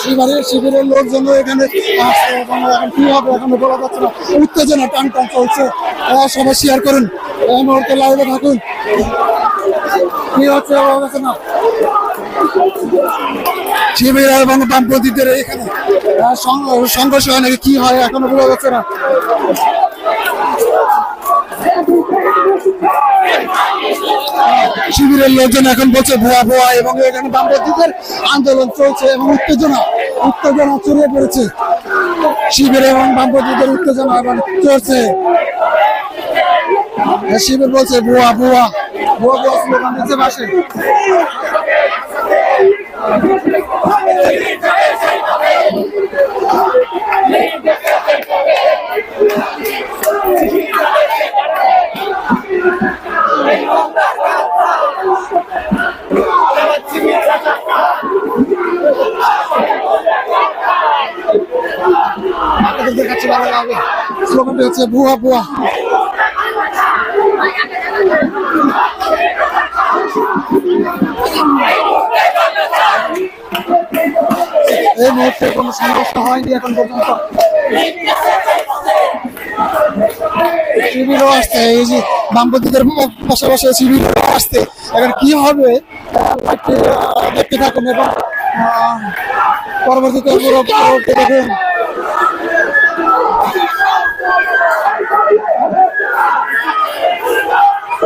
শিবিরের শিবিরের লোকজন এখানে কি হবে এখন বলা যাচ্ছে না। উত্তেজনা টান টান চলছে সবাই শেয়ার করুন। এই মুহূর্তে লাইভে থাকুন। কি হচ্ছে বলা যাচ্ছে না শিবির এবং বামপন্থীদের এখানে সংঘর্ষ হয় নাকি কি হয় এখনও বোঝা যাচ্ছে না। শিবিরের লোকজন এখন বলছে ভুয়া ভুয়া এবং এখানে বামপন্থীদের আন্দোলন চলছে এবং উত্তেজনা উত্তেজনা ছড়িয়ে পড়েছে। শিবির এবং বামপন্থীদের উত্তেজনা এখন চলছে। শিবির বলছে ভুয়া ভুয়া ভুয়া ভুয়া পাশে। স্লোগানটি হচ্ছে ভুয়া ভুয়া। এই মুহূর্তে কোনো হয়নি এখন পর্যন্ত। শিবিরও আসছে এই যে বামপন্থীদের পাশাপাশি শিবিরও আসছে। এখন কি হবে দেখতে থাকুন এবং পরবর্তীতে দেখুন ভুয়া ভুয়া স্লোগান দিচ্ছে এই আন্দোলনটি দেখাচ্ছি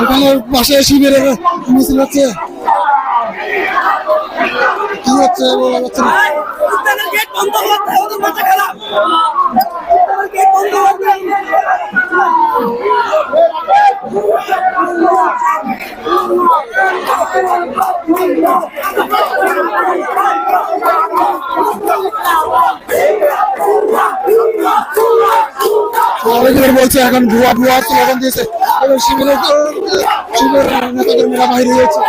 এখানে পাশে শিবিরের মিছিল হচ্ছে। কি হচ্ছে? বলা যাচ্ছে না। অনেকের বলছে এখন ভুয়া ভুয়া স্লোগান দিয়েছে। এবং শিবিরের শিবিরের নেতাদের মেলা বাইরে হয়েছে।